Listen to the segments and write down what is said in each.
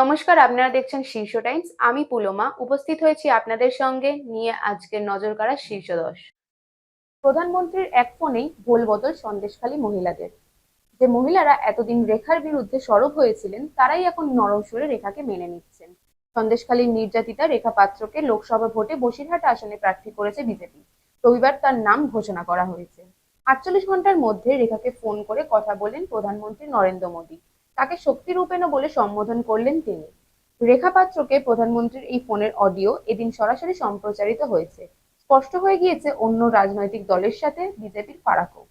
নমস্কার, আপনারা দেখছেন শীর্ষ টাইমস। আমি পুলোমা উপস্থিত হয়েছি আপনাদের সঙ্গে নিয়ে আজকের নজর কাড়া শীর্ষ দশ প্রধানমন্ত্রীর এক ফোনেই ভোল বদল সন্দেশখালী মহিলাদের। যে মহিলারা এতদিন রেখার বিরুদ্ধে সরব হয়েছিলেন, তারাই এখন নরম সুরে রেখাকে মেনে নিচ্ছেন। সন্দেশখালীর নির্যাতিতা রেখা পাত্রকে লোকসভা ভোটে বসিরহাট আসনে প্রার্থী করেছে বিজেপি। রবিবার তার নাম ঘোষণা করা হয়েছে। আটচল্লিশ ঘণ্টার মধ্যে রেখাকে ফোন করে কথা বলেন প্রধানমন্ত্রী নরেন্দ্র মোদী। তাকে শক্তিরূপেণ বলে সম্বোধন করলেন তিনি। রেখা পাত্রকে প্রধানমন্ত্রীর এই ফোনের অডিও এদিন সরাসরি সম্প্রচারিত হয়েছে। স্পষ্ট হয়ে গিয়েছে অন্য রাজনৈতিক দলের সাথে বিজেপির ফারাকও।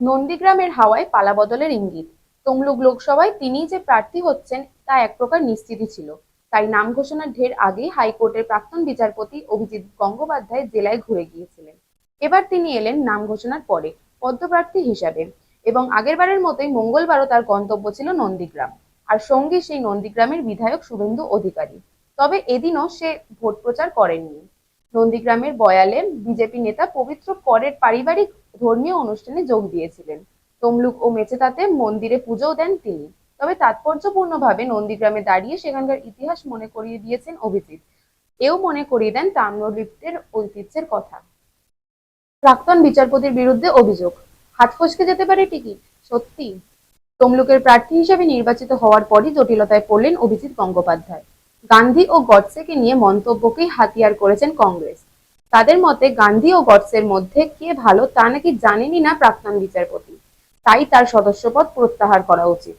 নন্দীগ্রামের হাওয়ায় পালাবদলের ইঙ্গিত। তমলুক লোকসভায় তিনি যে প্রার্থী হচ্ছেন, তা এক প্রকার নিশ্চিতই ছিল। তাই নাম ঘোষণার ঢের আগেই হাইকোর্টের প্রাক্তন বিচারপতি অভিজিৎ গঙ্গোপাধ্যায় জেলায় ঘুরে গিয়েছিলেন। এবার তিনি এলেন নাম ঘোষণার পরে, পদ্মপ্রার্থী হিসাবে। এবং আগেরবারের মতোই মঙ্গলবারও তার গন্তব্য ছিল নন্দীগ্রাম। আর সঙ্গী সেই নন্দীগ্রামের বিধায়ক শুভেন্দু অধিকারী। তবে এদিনও সে ভোট প্রচার করেননি। নন্দীগ্রামের বয়ালে বিজেপি নেতা পবিত্র করের পারিবারিক ধর্মীয় অনুষ্ঠানে যোগ দিয়েছিলেন। তমলুক ও মেচেতাতে মন্দিরে পুজোও দেন তিনি। তবে তাৎপর্যপূর্ণভাবে নন্দীগ্রামে দাঁড়িয়ে সেখানকার ইতিহাস মনে করিয়ে দিয়েছেন অভিজিৎ। এও মনে করিয়ে দেন তাম্রলিপ্তের ঐতিহ্যের কথা। প্রাক্তন বিচারপতির বিরুদ্ধে অভিযোগ। হাত ফসকে যেতে পারে টিকিট সত্যি। তমলুকের প্রার্থী হিসেবে নির্বাচিত হওয়ার পরই জটিলতায় পড়লেন অভিজিৎ গঙ্গোপাধ্যায়। গান্ধী ও গডসেকে নিয়ে মন্তব্যকেই হাতিয়ার করেছেন কংগ্রেস। তাদের মতে, গান্ধী ও গডসের মধ্যে কে ভালো তা নাকি জানেনই না প্রাক্তন বিচারপতি। তাই তার সদস্যপদ প্রত্যাহার করা উচিত।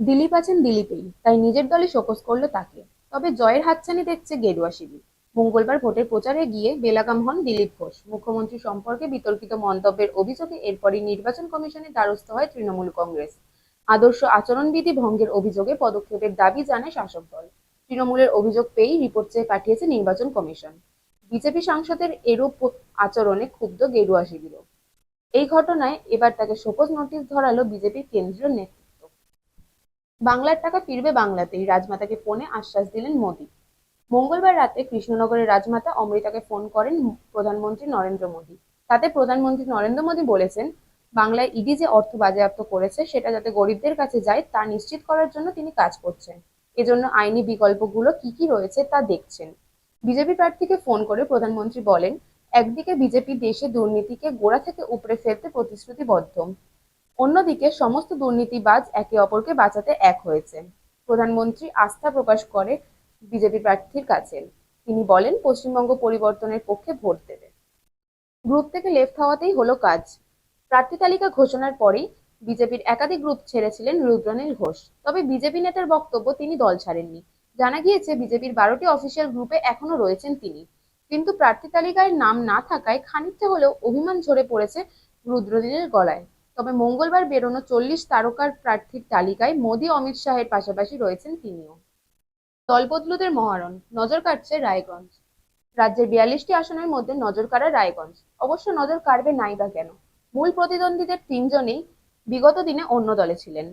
দিলীপ আছেন দিলীপেই, তাই নিজের দলে শোকস করল তাকে। তবে জয়ের হাতছানি দেখছে গেরুয়া শিবির। মঙ্গলবার ভোটের প্রচারে গিয়ে বেলাগাম হন দিলীপ ঘোষ। মুখ্যমন্ত্রী সম্পর্কে বিতর্কিত মন্তব্যের অভিযোগে এরপরই নির্বাচন কমিশনের দ্বারস্থ হয় তৃণমূল কংগ্রেস। আদর্শ আচরণবিধি ভঙ্গের অভিযোগে পদক্ষেপের দাবি জানায় শাসক দল। তৃণমূলের অভিযোগ পেয়েই রিপোর্ট চেয়ে পাঠিয়েছে নির্বাচন কমিশন। বিজেপি সাংসদের এরূপ আচরণে ক্ষুব্ধ গেরুয়া শিবিরও। এই ঘটনায় এবার তাকে শোকজ নোটিশ ধরালো বিজেপির কেন্দ্রীয় নেতৃত্ব। বাংলার টাকা ফিরবে বাংলাতেই। রাজমাতাকে ফোনে আশ্বাস দিলেন মোদী। মঙ্গলবার রাতে কৃষ্ণনগরের রাজমাতা অমৃতাকে ফোন করেন প্রধানমন্ত্রী নরেন্দ্র মোদী। তাতে প্রধানমন্ত্রী নরেন্দ্র মোদী বলেছেন, বাংলায় ইডি যে অর্থ বাজেয়াপ্ত করেছে, সেটা যাতে গরিবদের কাছে যায়, তা নিশ্চিত করার জন্য তিনি কাজ করছেন। এজন্য আইনি বিকল্পগুলো কি কি রয়েছে তা দেখছেন। বিজেপি প্রার্থীকে ফোন করে প্রধানমন্ত্রী বলেন, একদিকে বিজেপি দেশে দুর্নীতিকে গোড়া থেকে উপড়ে ফেলতে প্রতিশ্রুতিবদ্ধ। অন্যদিকে সমস্ত দুর্নীতিবাজ একে অপরকে বাঁচাতে এক হয়েছে। প্রধানমন্ত্রী আস্থা প্রকাশ করে বিজেপি প্রার্থীর কাছে। তিনি বলেন, পশ্চিমবঙ্গ পরিবর্তনের পক্ষে ভোট দেবে। গ্রুপ থেকে লেফট হওয়াতেই হলো কাজ। প্রার্থী তালিকা ঘোষণার পরেই বিজেপির একাধিক গ্রুপ ছেড়েছিলেন রুদ্রনীল ঘোষ। তবে বিজেপি নেতার বক্তব্য তিনি দল ছাড়েননি। জানা গিয়েছে, বিজেপির বারোটি অফিসিয়াল গ্রুপে এখনও রয়েছেন তিনি। কিন্তু প্রার্থী তালিকায় নাম না থাকায় খানিকটা হলেও অভিমান ঝরে পড়েছে রুদ্রনীলের গলায়। তবে মঙ্গলবার বেরোনো চল্লিশ তারকার প্রার্থীর তালিকায় মোদী, অমিত শাহের পাশাপাশি রয়েছেন তিনিও। দলবদলুদের মহারণ, নজর কাটছে রায়গঞ্জ। রাজ্যের বিয়াল্লিশটি আসনের মধ্যে নজর কাড়া রায়গঞ্জ। অবশ্য নজর কাড়বে নাই বা কেন? মূল প্রতিদ্বন্দ্বীদের তিনজনেই বিগত দিনে অন্য দলে ছিলেন।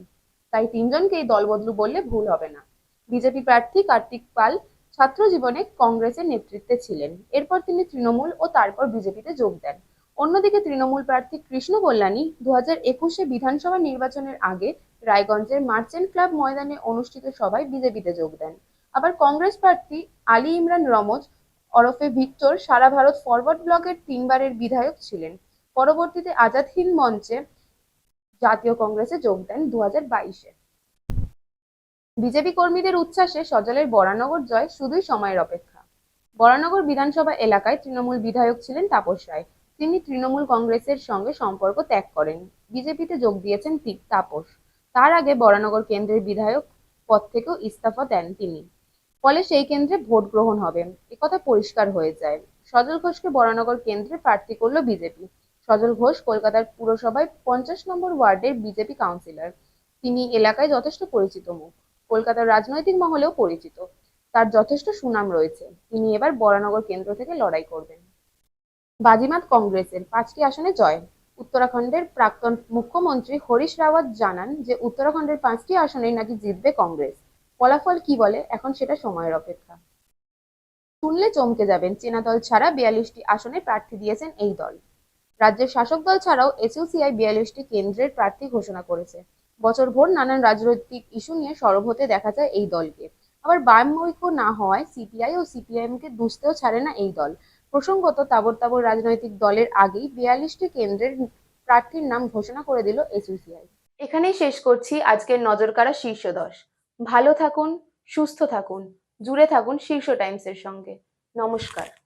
তাই তিনজনকেই দলবদলু বললে ভুল হবে না। বিজেপি প্রার্থী কার্তিক পাল ছাত্র জীবনে কংগ্রেসের নেতৃত্বে ছিলেন। এরপর তিনি তৃণমূল ও তারপর বিজেপিতে যোগ দেন। অন্যদিকে তৃণমূল প্রার্থী কৃষ্ণ কল্যাণী দু হাজার একুশে বিধানসভা নির্বাচনের আগে রায়গঞ্জের মার্চেন্ট ক্লাব ময়দানে অনুষ্ঠিত সভায় বিজেপিতে যোগ দেন। আবার কংগ্রেস প্রার্থী আলী ইমরান রমজ ওরফে ভিক্টর সারা ভারত ফরওয়ার্ড ব্লকের তিনবারের বিধায়ক ছিলেন। পরবর্তীতে আজাদ হিন্দ মঞ্চে জাতীয় কংগ্রেসে যোগ দেন দু হাজার বাইশে। বিজেপি কর্মীদের উচ্ছ্বাসে সজলের বরানগর জয় শুধুই সময়ের অপেক্ষা। বরানগর বিধানসভা এলাকায় তৃণমূল বিধায়ক ছিলেন তাপস রায়। তিনি তৃণমূল কংগ্রেসের সঙ্গে সম্পর্ক ত্যাগ করেন। বিজেপিতে যোগ দিয়েছেন তাপস। তার আগে বরানগর কেন্দ্রের বিধায়ক পদ থেকেও ইস্তফা দেন তিনি। ফলে সেই কেন্দ্রে ভোট গ্রহণ হবে। একথা পরিষ্কার হয়ে যায়। সজল ঘোষকে বরানগর কেন্দ্রে প্রার্থী করল বিজেপি। সজল ঘোষ কলকাতার পুরসভায় পঞ্চাশ নম্বর ওয়ার্ডের বিজেপি কাউন্সিলর। তিনি এলাকায় যথেষ্ট পরিচিত মুখ। কলকাতার রাজনৈতিক মহলেও পরিচিত। তার যথেষ্ট সুনাম রয়েছে। তিনি এবার বরানগর কেন্দ্র থেকে লড়াই করবেন। বাজিমাত কংগ্রেসের পাঁচটি আসনে জয়। উত্তরাখণ্ডের প্রাক্তন মুখ্যমন্ত্রী হরিশ রাওয়াত জানান যে, উত্তরাখণ্ডের পাঁচটি আসনেই নাকি জিতবে কংগ্রেস। ফলাফল কি বলে? এখন সেটা সময়ের অপেক্ষা। শুনলে চমকে যাবেন, চেনা দল ছাড়া বিয়াল্লিশটি আসনে প্রার্থী দিয়েছেন এই দল। রাজ্যের শাসক দল ছাড়াও এসইউসিআই বিয়াল্লিশটি কেন্দ্রের প্রার্থী ঘোষণা করেছে। বছরভর নানান রাজনৈতিক ইস্যু নিয়ে সরব হতে দেখা যায় এই দলকে। আবার বাম ঐক্য না হওয়ায় সিপিআই ও সিপিআইএম কে বুঝতেও ছাড়ে না এই দল। প্রসঙ্গত তাবর তাবর রাজনৈতিক দলের আগেই বিয়াল্লিশটি কেন্দ্রের প্রার্থীর নাম ঘোষণা করে দিল এসইউসিআই। এখানেই শেষ করছি। আজকের নজরকাড়া শীর্ষ দশ ভালো থাকুন সুস্থ থাকুন জুড়ে থাকুন শীর্ষ টাইমসের সঙ্গে। নমস্কার।